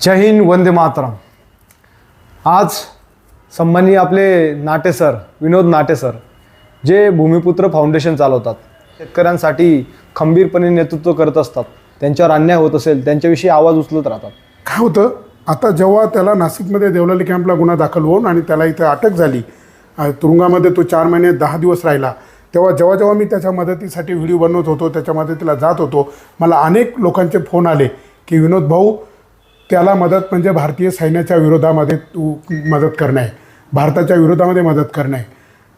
जय हिंद वंदे मातरम. आज संबंधी आपले नाटे सर विनोद नाटे सर जे भूमिपुत्र फाउंडेशन चालवतात शेतकऱ्यांसाठी खंबीरपणे नेतृत्व करत असतात त्यांच्यावर अन्याय होत असेल त्यांच्याविषयी आवाज उचलत राहतात. काय होतं आता जेव्हा त्याला नाशिकमध्ये देवलाली कॅम्पला गुन्हा दाखल होऊन आणि त्याला इथं अटक झाली तुरुंगामध्ये तो चार महिने दहा दिवस राहिला तेव्हा जेव्हा जेव्हा मी त्याच्या मदतीसाठी व्हिडिओ बनवत होतो त्याच्या मदतीला जात होतो मला अनेक लोकांचे फोन आले की विनोद भाऊ त्याला मदत म्हणजे भारतीय सैन्याच्या विरोधामध्ये तू मदत करणे. आहे भारताच्या विरोधामध्ये मदत करणे. आहे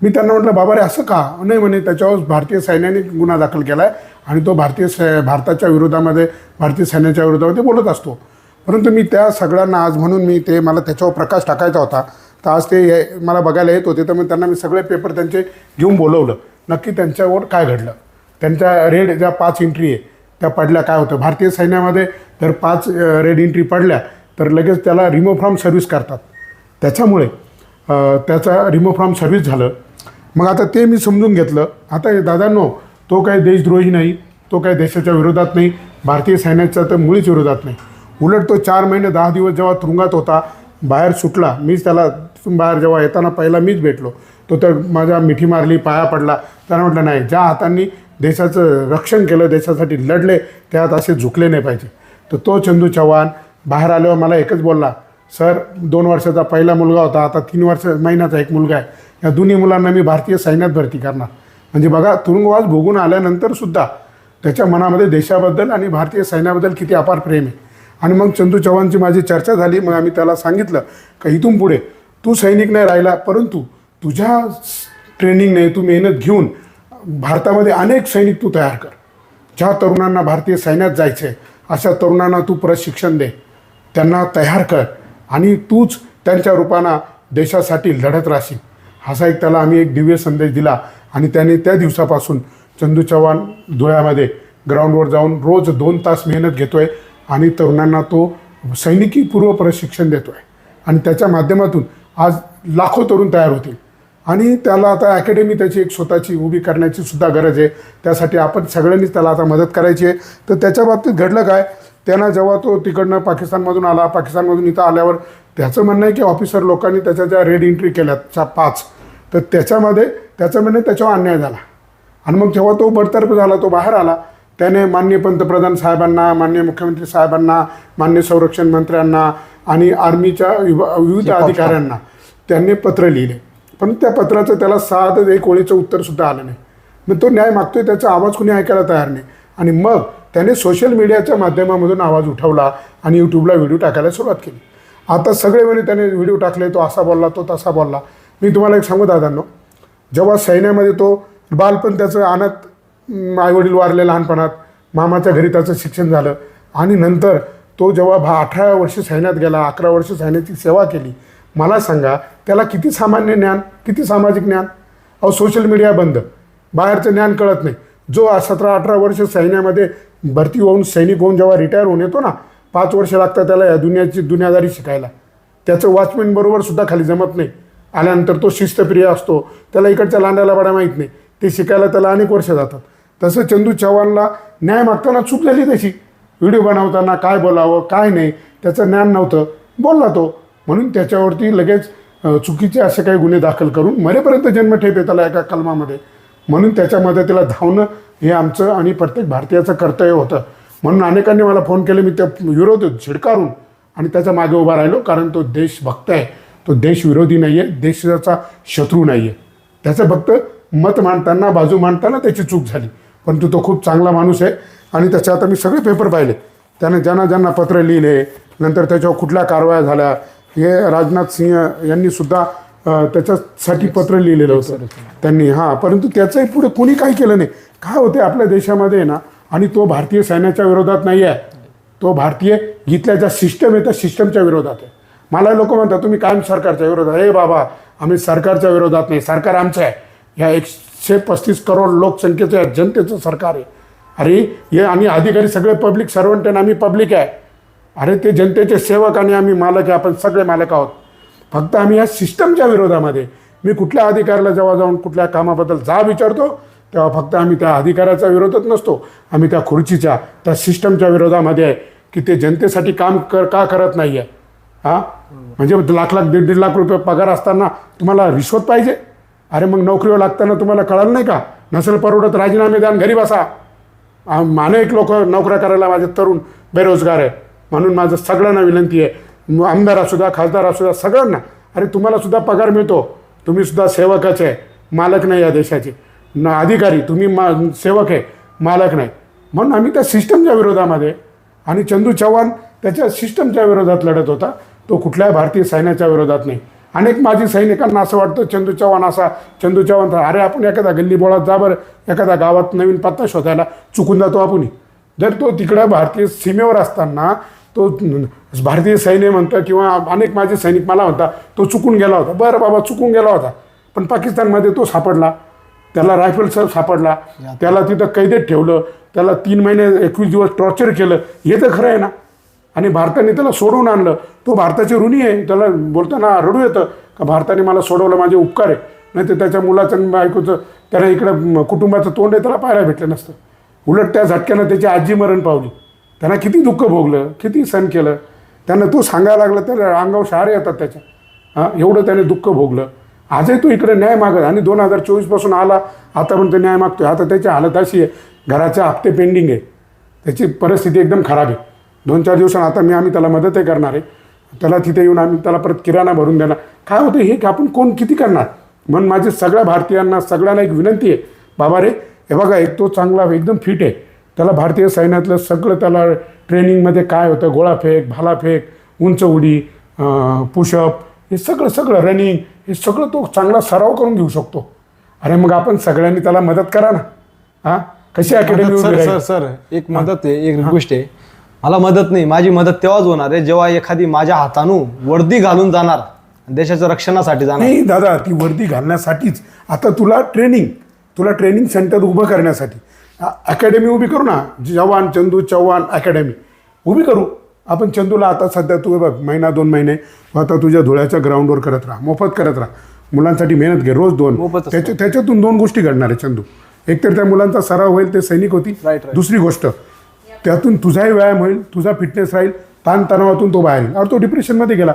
मी त्यांना म्हटलं बाबा रे असं का? नाही म्हणे त्याच्यावर भारतीय सैन्याने गुन्हा दाखल केला आहे आणि तो भारतीय सै भारताच्या विरोधामध्ये भारतीय सैन्याच्या विरोधामध्ये बोलत असतो. परंतु मी त्या सगळ्यांना आज म्हणून मी ते मला त्याच्यावर प्रकाश टाकायचा होता. तर आज ते ये- मला बघायला येत होते. तर मग त्यांना मी सगळे पेपर त्यांचे घेऊन बोलवलं. नक्की त्यांच्यावर काय घडलं? त्यांच्या रेड ज्या पाच एंट्री आहे त्या पडल्या काय होतं? भारतीय सैन्यामध्ये जर पाच रेड एंट्री पडल्या तर लगेच त्याला रिमो फ्रॉम सर्व्हिस करतात. त्याच्यामुळे त्याचा रिमो फ्रॉम सर्व्हिस झालं. मग आता ते मी समजून घेतलं. आता दादांनो तो काही देशद्रोही नाही तो काही देशाच्या विरोधात नाही भारतीय सैन्याच्या तर मुळीच विरोधात नाही. उलट तो चार महिने दहा दिवस जेव्हा तुरुंगात होता बाहेर सुटला मीच त्याला बाहेर जेव्हा येताना पहिला मीच भेटलो. तो तर माझ्या मिठी मारली पाया पडला. त्याला म्हटलं नाही ज्या हातांनी देशाचं रक्षण केलं देशासाठी लढले त्यात असे झुकले नाही पाहिजे. तर तो चंदू चव्हाण बाहेर आल्यावर मला एकच बोलला सर दोन वर्षाचा पहिला मुलगा होता आता तीन वर्ष महिन्याचा एक मुलगा आहे. या दोन्ही मुलांना मी भारतीय सैन्यात भरती करणार. म्हणजे बघा तुरुंगवास भोगून आल्यानंतर सुद्धा त्याच्या मनामध्ये देशाबद्दल आणि भारतीय सैन्याबद्दल किती अपार प्रेम आहे. आणि मग चंदू चव्हाणची माझी चर्चा झाली मग आम्ही त्याला सांगितलं का इथून पुढे तू सैनिक नाही राहिला परंतु तुझ्या ट्रेनिंगने तू मेहनत घेऊन भारतामध्ये अनेक सैनिक तू तयार कर. ज्या तरुणांना भारतीय सैन्यात जायचं आहे अशा तरुणांना तू प्रशिक्षण दे. त्यांना तयार कर आणि तूच त्यांच्या रूपानं देशासाठी लढत राहशील. असा एक त्याला आम्ही एक दिव्य संदेश दिला आणि त्याने त्या दिवसापासून चंदू चव्हाण धुळ्यामध्ये ग्राउंडवर जाऊन रोज दोन तास मेहनत घेतोय आणि तरुणांना तो सैनिकी पूर्व प्रशिक्षण देतोय. आणि त्याच्या माध्यमातून आज लाखो तरुण तयार होतील. आणि त्याला आता अकॅडमी त्याची एक स्वतःची उभी करण्याची सुद्धा गरज आहे. त्यासाठी आपण सगळ्यांनीच त्याला आता मदत करायची आहे. तर त्याच्या बाबतीत घडलं काय? त्यांना जेव्हा तो तिकडनं पाकिस्तानमधून आला पाकिस्तानमधून इथं आल्यावर त्याचं म्हणणं आहे की ऑफिसर लोकांनी त्याच्या ज्या रेड एंट्री केल्यात चा पाच तर त्याच्यामध्ये त्याचं म्हणणं त्याच्यावर अन्याय झाला. आणि मग जेव्हा तो बडतर्फ झाला तो बाहेर आला त्याने मान्य पंतप्रधान साहेबांना मान्य मुख्यमंत्री साहेबांना मान्य संरक्षण मंत्र्यांना आणि आर्मीच्या विविध अधिकाऱ्यांना त्यांनी पत्र लिहिले. पण त्या पत्राचं त्याला साधं एक ओळीचं उत्तरसुद्धा आलं नाही. मग तो न्याय मागतोय त्याचा आवाज कुणी ऐकायला तयार नाही. आणि मग त्याने सोशल मीडियाच्या माध्यमामधून आवाज उठवला आणि यूट्यूबला व्हिडिओ टाकायला सुरुवात केली. आता सगळे वेळी त्याने व्हिडिओ टाकले तो असा बोलला तो तसा बोलला. मी तुम्हाला एक सांगू दादांनो जेव्हा सैन्यामध्ये तो बालपण त्याचं आणत आईवडील वारले लहानपणात मामाच्या घरी त्याचं शिक्षण झालं आणि नंतर तो जेव्हा भा अठरा वर्ष सैन्यात गेला अकरा वर्ष सैन्याची सेवा केली मला सांगा त्याला किती सामान्य ज्ञान किती सामाजिक ज्ञान? अहो सोशल मीडिया बंद. बाहेरचं ज्ञान कळत नाही. जो सतरा अठरा वर्ष सैन्यामध्ये भरती होऊन सैनिक होऊन जेव्हा रिटायर होऊन येतो ना पाच वर्ष लागतात त्याला या दुनियाची दुनियादारी शिकायला. त्याचं वॉचमॅन बरोबर सुद्धा खाली जमत नाही. आल्यानंतर तो शिस्तप्रिय असतो. त्याला इकडच्या लांड्याला बडा माहीत नाही. ते शिकायला त्याला अनेक वर्ष जातात. तसं चंदू चव्हाणला न्याय मागताना चूक झाली त्याची व्हिडिओ बनवताना काय बोलावं काय नाही त्याचं ज्ञान नव्हतं. बोलला तो. म्हणून त्याच्यावरती लगेच चुकीचे असे काही गुन्हे दाखल करून मरेपर्यंत जन्मठेप आहे त्याला एका कलमामध्ये. म्हणून त्याच्या मदतीला धावणं हे आमचं आणि प्रत्येक भारतीयाचं कर्तव्य होतं. म्हणून अनेकांनी मला फोन केले मी त्या विरोध झिडकारून आणि त्याच्यामागे उभा राहिलो कारण तो देशभक्त आहे. तो देशविरोधी नाही आहे देशाचा शत्रू नाही आहे त्याचं फक्त मत मांडताना बाजू मांडताना त्याची चूक झाली. परंतु तो खूप चांगला माणूस आहे आणि त्याच्या आता मी सगळे पेपर पाहिले. त्याने ज्यांना ज्यांना पत्र लिहिले नंतर त्याच्यावर कुठल्या कारवाया झाल्या हे राजनाथ सिंह यांनी सुद्धा त्याच्यासाठी पत्र लिहिलेलं होतं. त्यांनी हां परंतु त्याचंही पुढे कोणी काही केलं नाही. काय होते आपल्या देशामध्ये ना आणि तो भारतीय सैन्याच्या विरोधात नाही आहे. तो भारतीय इथल्या ज्या सिस्टम आहे त्या सिस्टमच्या विरोधात आहे. मला लोक म्हणतात तुम्ही कायम सरकारच्या विरोधात हे बाबा आम्ही सरकारच्या विरोधात नाही. सरकार आमचं आहे. ह्या एकशे पस्तीस करोड लोकसंख्येचं जनतेचं सरकार आहे. अरे हे आणि अधिकारी सगळे पब्लिक सर्वंट आणि आम्ही पब्लिक आहे. अरे ते जनतेचे सेवक आणि आम्ही मालक आहे आपण सगळे मालक आहोत. फक्त आम्ही या सिस्टमच्या विरोधामध्ये मी कुठल्या अधिकाऱ्याला जेव्हा जाऊन कुठल्या कामाबद्दल जा विचारतो तेव्हा फक्त आम्ही त्या अधिकाऱ्याचा विरोधात नसतो. आम्ही त्या खुर्चीच्या त्या सिस्टमच्या विरोधामध्ये आहे की ते जनतेसाठी काम कर का करत नाही आहे हां? म्हणजे लाख लाख दीड दीड लाख रुपये पगार असताना तुम्हाला रिश्वत पाहिजे? अरे मग नोकरीवर लागताना तुम्हाला कळलं नाही का? नसेल परवडत राजीनामे द्या घरी बसा. अनेक लोक नोकऱ्या करायला माझे तरुण बेरोजगार आहे म्हणून माझं सगळ्यांना विनंती आहे. आमदार असू द्या खासदार असू द्या सगळ्यांना. अरे तुम्हाला सुद्धा पगार मिळतो. तुम्ही सुद्धा सेवकच आहे. मालक नाही या देशाचे. न अधिकारी तुम्ही मा सेवक आहे. मालक नाही. म्हणून आम्ही त्या सिस्टमच्या विरोधामध्ये आणि चंदू चव्हाण त्याच्या सिस्टमच्या विरोधात लढत होता. तो कुठल्याही भारतीय सैन्याच्या विरोधात नाही. अनेक माजी सैनिकांना असं वाटतं चंदू चव्हाण असा चंदू चव्हाण तर अरे आपण एखादा गल्ली बोळात जा बरं. एखादा गावात नवीन पत्ता शोधायला चुकून जातो आपण. जर तो तिकडं भारतीय सीमेवर असताना तो भारतीय सैन्य म्हणतं किंवा अनेक माझे सैनिक मला म्हणता तो चुकून गेला होता. बरं बाबा चुकून गेला होता. पण पाकिस्तानमध्ये तो सापडला. त्याला रायफल सर सापडला. त्याला तिथं कैदेत ठेवलं. त्याला तीन महिने एकवीस दिवस टॉर्चर केलं. हे तर खरं आहे ना. आणि भारताने त्याला सोडवून आणलं. तो भारताची ऋणी आहे. त्याला बोलताना रडू येतं का भारताने मला सोडवलं माझे उपकार आहे. नाही तर त्याच्या मुलाचं आणि बायकोचं त्याला इकडं कुटुंबाचं तोंड आहे त्याला पाहायला भेटलं नसतं. उलट त्या झटक्यानं त्याची आजी मरण पावली. त्यांना किती दुःख भोगलं किती सण केलं. त्यांना तो सांगायला लागला तर अंगावर शहारे येतात त्याच्या. हां एवढं त्याने दुःख भोगलं. आजही तो इकडे न्याय मागत आणि दोन हजार चोवीसपासून आला आतापर्यंत न्याय मागतोय. आता त्याची हालत अशी आहे घराचे हप्ते पेंडिंग आहे. त्याची परिस्थिती एकदम खराब आहे. दोन चार दिवसांना आता मी आम्ही त्याला मदतही करणार आहे. त्याला तिथे येऊन आम्ही त्याला परत किराणा भरून देणार. काय होतं हे आपण कोण किती करणार? म्हणून माझी सगळ्या भारतीयांना सगळ्यांना एक विनंती आहे. बाबा रे हे बघा एक तो चांगला एकदम फिट आहे. त्याला भारतीय सैन्यातलं सगळं त्याला ट्रेनिंगमध्ये काय होतं गोळाफेक भालाफेक उंच उडी पुशअप हे सगळं सगळं रनिंग हे सगळं तो चांगला सराव करून घेऊ शकतो. अरे मग आपण सगळ्यांनी त्याला मदत करा ना. हां? कशी अकॅडमी सर सर सर एक मदत आहे एक गोष्ट आहे. मला मदत नाही माझी मदत तेव्हाच होणार आहे जेव्हा एखादी माझ्या हातानू वर्दी घालून जाणार देशाच्या रक्षणासाठी जाणार. नाही दादा ती वर्दी घालण्यासाठीच. आता तुला ट्रेनिंग तुला ट्रेनिंग सेंटर उभं करण्यासाठी. अकॅडमी उभी करू ना. जवान चंदू चव्हाण अकॅडमी. उभी करू. आपण चंदूला आता सध्या तू बघ महिना दोन महिने. आता तुझ्या धुळ्याच्या ग्राउंडवर करत राहा. मोफत करत राहा. मुलांसाठी मेहनत घे रोज दोन. त्याच्या त्याच्यातून दोन गोष्टी घडणार आहे चंदू. एकतर त्या मुलांचा सराव होईल ते सैनिक होतील. Right. दुसरी गोष्ट त्यातून तुझाही व्यायाम होईल तुझा फिटनेस राहील. ताणतणावातून तो बाहेर येईल. और तो डिप्रेशनमध्ये गेला.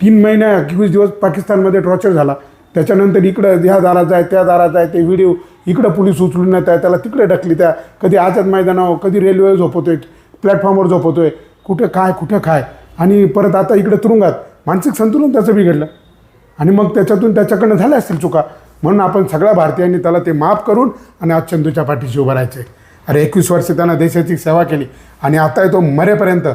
तीन महिन्या एकवीस दिवस पाकिस्तानमध्ये टॉर्चर झाला. त्याच्यानंतर इकडं ह्या दारात जाय त्या दारात जाय ते व्हिडिओ इकडं पोलीस उचलून नेत आहे त्याला तिकडे ढकली त्या. कधी आझाद मैदानावर कधी रेल्वे झोपवतोय प्लॅटफॉर्मवर झोपवतोय कुठं काय कुठं काय? आणि परत आता इकडे तुरुंगात मानसिक संतुलन त्याचं बिघडलं. आणि मग त्याच्यातून त्याच्याकडनं झाल्या असतील चुका. म्हणून आपण सगळ्या भारतीयांनी त्याला ते माफ करून आणि आज चंदूच्या पाठीशी उभं राहायचे अरे एकवीस वर्ष त्यानं देशाची सेवा केली. आणि आता तो मरेपर्यंत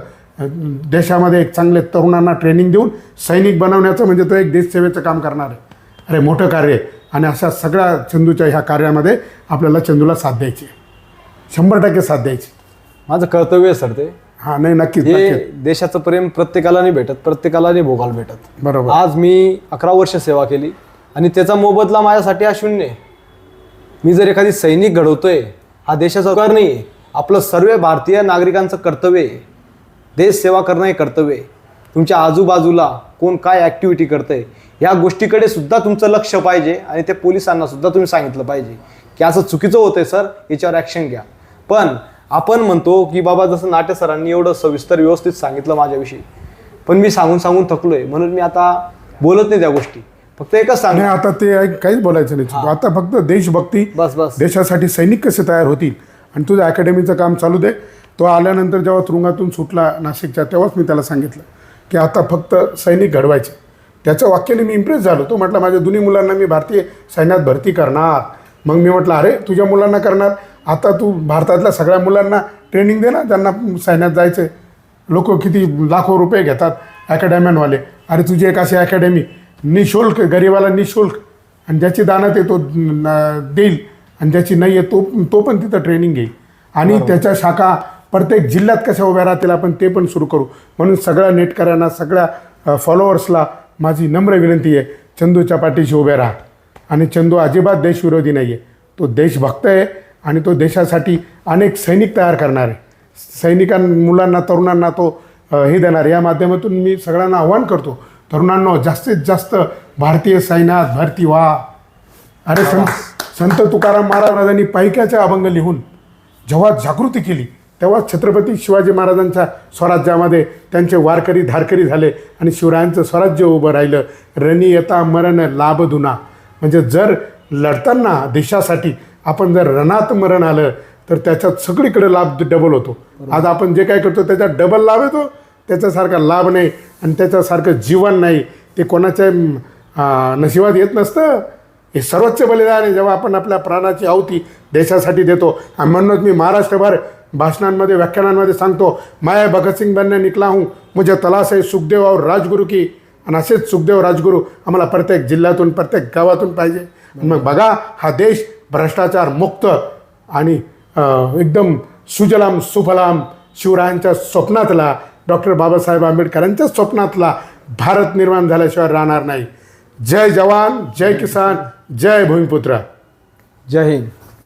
देशामध्ये एक चांगले तरुणांना ट्रेनिंग देऊन सैनिक बनवण्याचं म्हणजे तो एक देशसेवेचं काम करणार आहे. अरे मोठं कार्य आहे. आणि अशा सगळ्या चंदूच्या ह्या कार्यामध्ये आपल्याला चंदूला साथ द्यायची. शंभर टक्के साथ द्यायची माझं कर्तव्य आहे सर ते. हां नाही नक्कीच हे नक्कीच. देशाचं प्रेम प्रत्येकाला नाही भेटत प्रत्येकाला नाही भोगायला भेटत. बरोबर. आज मी अकरा वर्ष सेवा केली आणि त्याचा मोबदला माझ्यासाठी हा शून्य आहे. मी जर एखादी सैनिक घडवतोय हा देशाचा कर नाही आहे आपलं सर्व भारतीय नागरिकांचं कर्तव्य आहे. देश सेवा करणं हे कर्तव्य आहे. तुमच्या आजूबाजूला कोण काय ॲक्टिव्हिटी करतंय या गोष्टीकडे सुद्धा तुमचं लक्ष पाहिजे आणि ते पोलिसांना सुद्धा तुम्ही सांगितलं पाहिजे की असं चुकीचं होतंय सर याच्यावर ॲक्शन घ्या. पण आपण म्हणतो की बाबा जसं नाट्य सरांनी एवढं सविस्तर व्यवस्थित सांगितलं माझ्याविषयी पण मी सांगून सांगून थकलोय म्हणून मी आता बोलत नाही त्या गोष्टी. फक्त एकच सांग आता ते काहीच बोलायचं नाही. आता फक्त देशभक्ती बस बस. देशासाठी सैनिक कसे तयार होतील? आणि तुझं अकॅडमीचं काम चालू दे. तो आल्यानंतर जेव्हा तुरुंगातून सुटला नाशिकच्या तेव्हाच मी त्याला सांगितलं. की आता फक्त सैनिक घडवायचे. त्याच्या वाक्याने मी इम्प्रेस झालो. तो म्हटलं माझ्या दोन्ही मुलांना मी भारतीय सैन्यात भरती करणार. मग मी म्हटलं अरे तुझ्या मुलांना करणार? आता तू भारतातल्या सगळ्या मुलांना ट्रेनिंग दे ना ज्यांना सैन्यात जायचं लोक किती लाखो रुपये घेतात अकॅडम्यांवाले अरे तुझी एक अशी अकॅडमी निशुल्क गरिबाला निशुल्क. आणि ज्याची दानत आहे तो न- देईल. आणि ज्याची नाही आहे तो तो पण तिथं ट्रेनिंग घेईल. आणि त्याच्या शाखा प्रत्येक जिल्ह्यात कशा उभ्या राहतील आपण ते पण सुरू करू. म्हणून सगळ्या नेटकऱ्यांना सगळ्या फॉलोअर्सला माझी नम्र विनंती आहे चंदूच्या पाठीशी उभे राहा. आणि चंदू अजिबात देशविरोधी नाही आहे तो देशभक्त आहे आणि तो देशासाठी अनेक सैनिक तयार करणार आहे. सैनिकां मुलांना तरुणांना तो हे देणार या माध्यमातून मी सगळ्यांना आव्हान करतो तरुणांना जास्तीत जास्त भारतीय सैन्यात भरती व्हा. अरे संत संत तुकाराम महाराजांनी पायक्याचे अभंग लिहून जेव्हा जागृती केली तेव्हा छत्रपती शिवाजी महाराजांच्या स्वराज्यामध्ये त्यांचे वारकरी धारकरी झाले आणि शिवरायांचं स्वराज्य उभं राहिलं. रणी येता मरण लाभ दुना. म्हणजे जर लढताना देशासाठी आपण जर रणात मरण आलं तर त्याच्यात सगळीकडे लाभ डबल होतो. आज आपण जे काय करतो त्याच्यात डबल लाभ येतो. त्याच्यासारखा लाभ नाही आणि त्याच्यासारखं जीवन नाही. ते कोणाच्या नशिबात येत नसतं. हे सर्वोच्च बलिदान आहे. जेव्हा आपण आपल्या प्राणाची आहुती देशासाठी देतो आणि म्हणूनच मी महाराष्ट्रभर भाषणांमध्ये व्याख्यानांमध्ये सांगतो माया भगतसिंग बनने निकला हूँ मुझे तलाश आहे सुखदेव और राजगुरू की. आणि असेच सुखदेव राजगुरू आम्हाला प्रत्येक जिल्ह्यातून प्रत्येक गावातून पाहिजे. आणि मग बघा हा देश भ्रष्टाचार मुक्त आणि एकदम सुजलाम सुफलाम शिवरायांच्या स्वप्नातला डॉक्टर बाबासाहेब आंबेडकरांच्या स्वप्नातला भारत निर्माण झाल्याशिवाय राहणार नाही. जय जवान जय किसान जय भूमिपुत्र. जय हिंद.